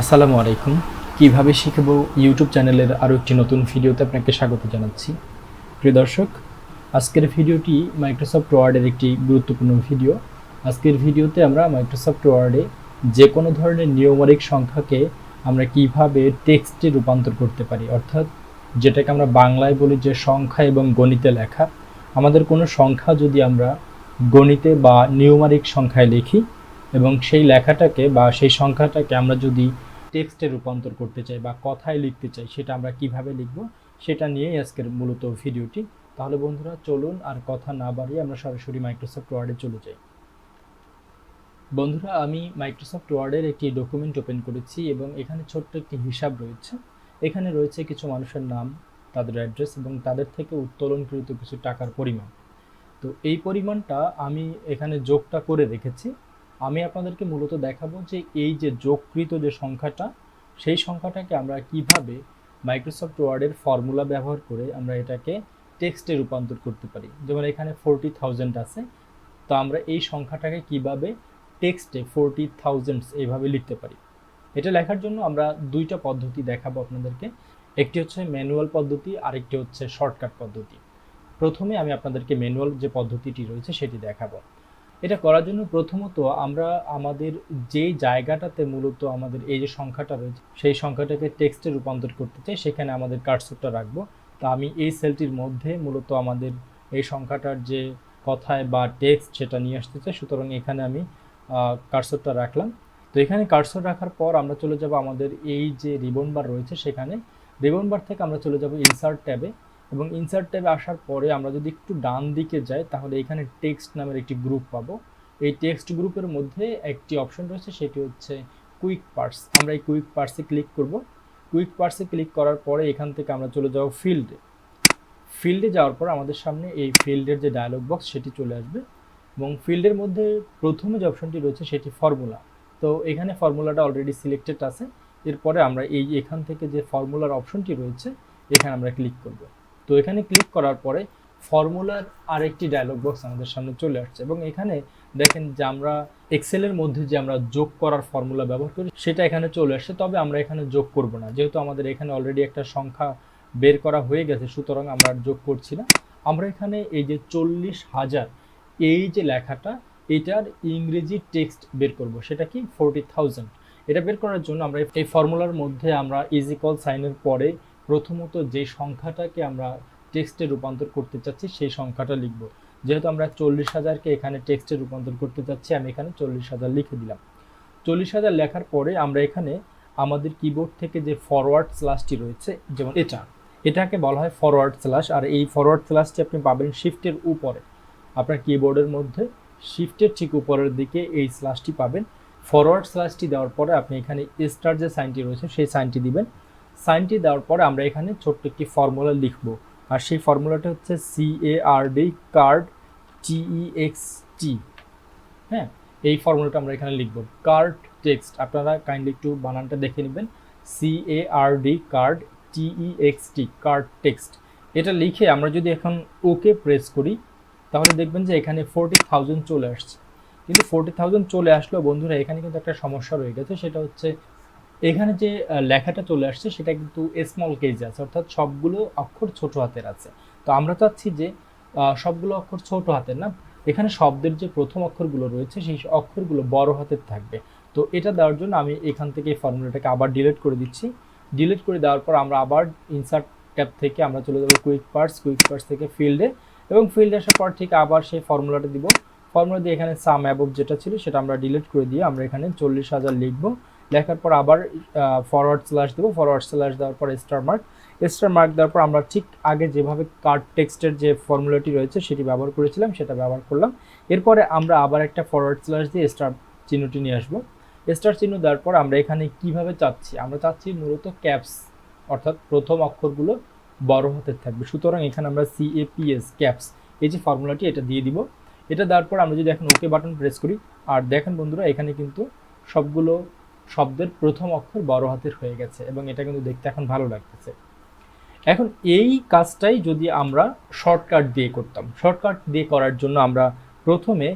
আসসালামু আলাইকুম। কীভাবে শিখব ইউটিউব চ্যানেলের আরও একটি নতুন ভিডিওতে আপনাকে স্বাগত জানাচ্ছি। প্রিয় দর্শক, আজকের ভিডিওটি মাইক্রোসফট ওয়ার্ডের একটি গুরুত্বপূর্ণ ভিডিও। আজকের ভিডিওতে আমরা মাইক্রোসফট ওয়ার্ডে যে কোনো ধরনের নিয়মারিক সংখ্যাকে আমরা কীভাবে টেক্সটে রূপান্তর করতে পারি, অর্থাৎ যেটাকে আমরা বাংলায় বলি যে সংখ্যা এবং গণিতে লেখা। আমাদের কোনো সংখ্যা যদি আমরা গণিতে বা নিয়মারিক সংখ্যায় লিখি এবং সেই লেখাটাকে বা সেই সংখ্যাটাকে আমরা যদি টেক্সটে রূপান্তর করতে চাই বা কথায় লিখতে চাই, সেটা আমরা কীভাবে লিখব? সেটা নিয়েই আজকের মূলত ভিডিওটি। তাহলে বন্ধুরা, চলুন আর কথা না বাড়িয়ে আমরা সরাসরি মাইক্রোসফট ওয়ার্ডে চলে যাই। বন্ধুরা, আমি মাইক্রোসফট ওয়ার্ডের একটি ডকুমেন্ট ওপেন করেছি এবং এখানে ছোট্ট একটি হিসাব রয়েছে। এখানে রয়েছে কিছু মানুষের নাম, তাদের অ্যাড্রেস এবং তাদের থেকে উত্তোলনকৃত কিছু টাকার পরিমাণ। তো এই পরিমাণটা আমি এখানে যোগটা করে রেখেছি। আমি আপনাদেরকে মূলত দেখাবো যে এই যে যোগকৃত যে সংখ্যাটা, সেই সংখ্যাটাকে আমরা কীভাবে মাইক্রোসফট ওয়ার্ডের ফর্মুলা ব্যবহার করে আমরা এটাকে টেক্সটে রূপান্তর করতে পারি। যেমন এখানে ফোরটি থাউজেন্ড আছে, তো আমরা এই সংখ্যাটাকে কীভাবে টেক্সটে ফোরটি থাউজেন্ডস এইভাবে লিখতে পারি। এটা লেখার জন্য আমরা দুইটা পদ্ধতি দেখাবো আপনাদেরকে। একটি হচ্ছে ম্যানুয়াল পদ্ধতি, আরেকটি হচ্ছে শর্টকাট পদ্ধতি। প্রথমে আমি আপনাদেরকে ম্যানুয়াল যে পদ্ধতিটি রয়েছে সেটি দেখাবো। এটা করার জন্য প্রথমত আমরা আমাদের যে জায়গাটাতে মূলত আমাদের এই যে সংখ্যাটা রয়েছে, সেই সংখ্যাটাকে টেক্সটে রূপান্তর করতে চাই, সেখানে আমাদের কার্সরটা রাখব। তা আমি এই সেলটির মধ্যে মূলত আমাদের এই সংখ্যাটার যে কথায় বা টেক্সট সেটা নিয়ে আসতে চাই, সুতরাং এখানে আমি কার্সরটা রাখলাম। তো এখানে কার্সর রাখার পর আমরা চলে যাব আমাদের এই যে রিবন বার রয়েছে সেখানে। রিবন বার থেকে আমরা চলে যাব ইনসার্ট ট্যাবে। এবং ইনসার্ট ট্যাবে আসার পরে আমরা যদি একটু ডান দিকে যাই, তাহলে এখানে টেক্সট নামের একটি গ্রুপ পাবো। এই টেক্সট গ্রুপের মধ্যে একটি অপশন রয়েছে, সেটি হচ্ছে কুইক পার্স আমরা এই কুইক পার্সে ক্লিক করব। কুইক পার্সে ক্লিক করার পরে এখান থেকে আমরা চলে যাব ফিল্ডে ফিল্ডে যাওয়ার পর আমাদের সামনে এই ফিল্ডের যে ডায়লগ বক্স সেটি চলে আসবে। এবং ফিল্ডের মধ্যে প্রথমে যে অপশনটি রয়েছে, সেটি ফর্মুলা তো এখানে ফর্মুলাটা অলরেডি সিলেক্টেড আছে। এরপরে আমরা এই এখান থেকে যে ফর্মুলার অপশনটি রয়েছে, এখানে আমরা ক্লিক করব। তো এখানে ক্লিক করার পরে ফর্মুলার আরেকটি ডায়লগ বক্স আমাদের সামনে চলে আসছে এবং এখানে দেখেন যে আমরা এক্সেলের মধ্যে যে আমরা যোগ করার ফর্মুলা ব্যবহার করি, সেটা এখানে চলে আসছে। তবে আমরা এখানে যোগ করব না। যেহেতু আমাদের এখানে অলরেডি একটা সংখ্যা বের করা হয়ে গেছে, সুতরাং আমরা যোগ করছি না। আমরা এখানে এই যে চল্লিশ হাজার, এই যে লেখাটা, এটার ইংরেজি টেক্সট বের করব। সেটা কি? ফোরটি থাউজেন্ড এটা বের করার জন্য আমরা এই ফর্মুলার মধ্যে আমরা ইজিকল সাইনের পরে প্রথমত যে সংখ্যাটাকে আমরা টেক্সটে রূপান্তর করতে চাচ্ছি, সেই সংখ্যাটা লিখব। যেহেতু আমরা চল্লিশ হাজারকে এখানে টেক্সটে রূপান্তর করতে চাচ্ছি, আমি এখানে চল্লিশ হাজার লিখে দিলাম। চল্লিশ হাজার লেখার পরে আমরা এখানে আমাদের কিবোর্ড থেকে যে ফরওয়ার্ড স্ল্যাশটি রয়েছে, যেমন এটা, এটাকে বলা হয় ফরওয়ার্ড স্ল্যাশ আর এই ফরওয়ার্ড স্ল্যাশটি আপনি পাবেন শিফটের উপরে। আপনার কিবোর্ডের মধ্যে শিফটের ঠিক উপরের দিকে এই স্ল্যাশটি পাবেন। ফরওয়ার্ড স্ল্যাশটি দেওয়ার পরে আপনি এখানে স্টার যে সাইনটি রয়েছে, সেই সাইনটি দিবেন। সাইনটি দেওয়ার পরে আমরা এখানে ছোট্ট একটি ফর্মুলা লিখব। আর সেই ফর্মুলাটা হচ্ছে C A R D card T E X T হ্যাঁ এই ফর্মুলাটা আমরা এখানে লিখব। কার্ড টেক্সট আপনারা কাইন্ডলি একটু বানানটা দেখে নেবেন। C A R D card T E X T card text এটা লিখে আমরা যদি এখন ওকে প্রেস করি, তাহলে দেখবেন যে এখানে ফোরটি থাউজেন্ড চলে আসছে। কিন্তু ফোরটি থাউজেন্ড চলে আসলেও বন্ধুরা, এখানে কিন্তু একটা সমস্যা রয়ে গেছে, সেটা হচ্ছে এখানে যে লেখাটা চলে আসছে সেটা কিন্তু স্মল কেজ আছে, অর্থাৎ সবগুলো অক্ষর ছোট হাতের আছে। তো আমরা চাচ্ছি যে সবগুলো অক্ষর ছোট হাতের না, এখানে শব্দের যে প্রথম অক্ষরগুলো রয়েছে সেই অক্ষরগুলো বড় হাতের থাকবে। তো এটা দেওয়ার জন্য আমি এখান থেকে এই ফর্মুলাটাকে আবার ডিলিট করে দিচ্ছি। ডিলিট করে দেওয়ার পর আমরা আবার ইনসার্ট ট্যাব থেকে আমরা চলে যাব কুইক পার্টস কুইক পার্টস থেকে ফিল্ডে এবং ফিল্ডে আসার পর ঠিক আবার সেই ফর্মুলাটা দিব। ফর্মুলা দিয়ে এখানে সাম অ্যাবভ যেটা ছিল সেটা আমরা ডিলিট করে দিয়ে আমরা এখানে চল্লিশ হাজার লিখব। লেখার পর আবার ফরওয়ার্ড স্ল্যাশ দেবো ফরওয়ার্ড স্ল্যাশ দেওয়ার পর স্টার মার্ক স্টার মার্ক দেওয়ার পর আমরা ঠিক আগে যেভাবে কার্ড টেক্সটের যে ফর্মুলাটি রয়েছে সেটি ব্যবহার করেছিলাম, সেটা ব্যবহার করলাম। এরপরে আমরা আবার একটা ফরওয়ার্ড স্ল্যাশ দিয়ে স্টার চিহ্নটি নিয়ে আসব। স্টার চিহ্ন দেওয়ার পর আমরা এখানে কীভাবে চাচ্ছি? আমরা চাচ্ছি মূলত ক্যাপস অর্থাৎ প্রথম অক্ষরগুলো বড় হতে থাকবে। সুতরাং এখানে আমরা সিএপিএস ক্যাপস এই যে ফর্মুলাটি এটা দিয়ে দিব। এটা দেওয়ার পর আমরা যদি এখন ওকে বাটন প্রেস করি, আর দেখেন বন্ধুরা, এখানে কিন্তু সবগুলো শব্দের প্রথম অক্ষর বড় হাতের হয়ে গেছে এবং এটা কিন্তু দেখতে এখন ভালো লাগতেছে। এখন এই কাজটাই যদি আমরা শর্টকাট দিয়ে করতাম। শর্টকাট দিয়ে করার জন্য আমরা প্রথমে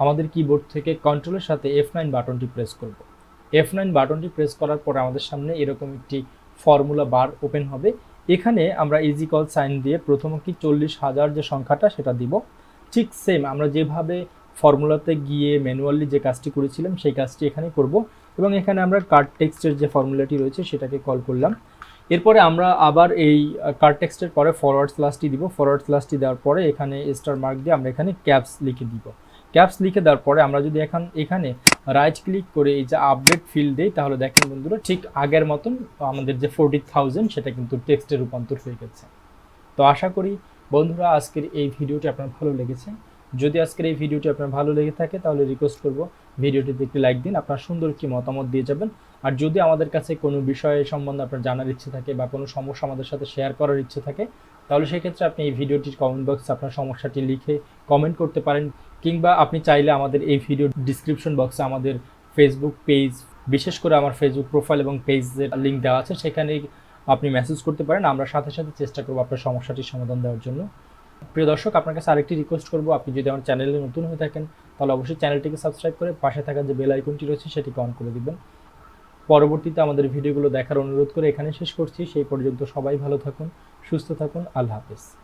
আমাদের কিবোর্ড থেকে কন্ট্রোলের সাথে এফ নাইন বাটনটি প্রেস করব। এফ নাইন বাটনটি প্রেস করার পরে আমাদের সামনে এরকম একটি ফর্মুলা বার ওপেন হবে। এখানে আমরা ইজি কল সাইন দিয়ে প্রথম কি চল্লিশ হাজার যে সংখ্যাটা সেটা দিব। ঠিক সেম আমরা যেভাবে ফর্মুলাতে গিয়ে ম্যানুয়ালি যে কাজটি করেছিলাম সেই কাজটি এখানে করব। এবং এখানে আমরা কার্ড টেক্সটের যে ফর্মুলাটি রয়েছে সেটাকে কল করলাম। এরপরে আমরা আবার এই কার্ড টেক্সটের পরে ফরওয়ার্ড স্ল্যাশটি দিব। ফরওয়ার্ড স্ল্যাশটি দেওয়ার পরে এখানে স্টার মার্ক দিয়ে আমরা এখানে ক্যাপস লিখে দিব। ক্যাপস লিখে দেওয়ার পরে আমরা যদি এখন এখানে রাইট ক্লিক করে এই যে আপডেট ফিল্ড দিই, তাহলে দেখেন বন্ধুরা, ঠিক আগের মতন আমাদের যে ফোরটি থাউজেন্ড সেটা কিন্তু টেক্সটে রূপান্তর হয়ে গেছে। তো আশা করি বন্ধুরা, আজকের এই ভিডিওটি আপনার ভালো লেগেছে। যদি আজকের এই ভিডিওটি আপনার ভালো লেগে থাকে, তাহলে রিকোয়েস্ট করব ভিডিওটিতে একটি লাইক দিন, আপনার সুন্দর একটি মতামত দিয়ে যাবেন। আর যদি আমাদের কাছে কোনো বিষয় সম্বন্ধে আপনার জানার ইচ্ছে থাকে বা কোনো সমস্যা আমাদের সাথে শেয়ার করার ইচ্ছে থাকে, তাহলে সেক্ষেত্রে আপনি এই ভিডিওটির কমেন্ট বক্সে আপনার সমস্যাটি লিখে কমেন্ট করতে পারেন। কিংবা আপনি চাইলে আমাদের এই ভিডিও ডিসক্রিপশন বক্সে আমাদের ফেসবুক পেজ বিশেষ করে আমার ফেসবুক প্রোফাইল এবং পেজের লিঙ্ক দেওয়া আছে, সেখানে আপনি মেসেজ করতে পারেন। আমরা সাথে সাথে চেষ্টা করব আপনার সমস্যাটির সমাধান দেওয়ার জন্য। প্রিয় দর্শক, আপনার কাছে আরেকটি রিকোয়েস্ট করব। আপনি যদি আমার চ্যানেলে নতুন হয়ে থাকেন, তাহলে অবশ্যই চ্যানেলটিকে সাবস্ক্রাইব করে পাশে থাকা যে বেল আইকনটি রয়েছে, সেটিকে অন করে দিবেন। পরবর্তীতে আমাদের ভিডিওগুলো দেখার অনুরোধ করে এখানে শেষ করছি। সেই পর্যন্ত সবাই ভালো থাকুন, সুস্থ থাকুন। আল্লাহ হাফেজ।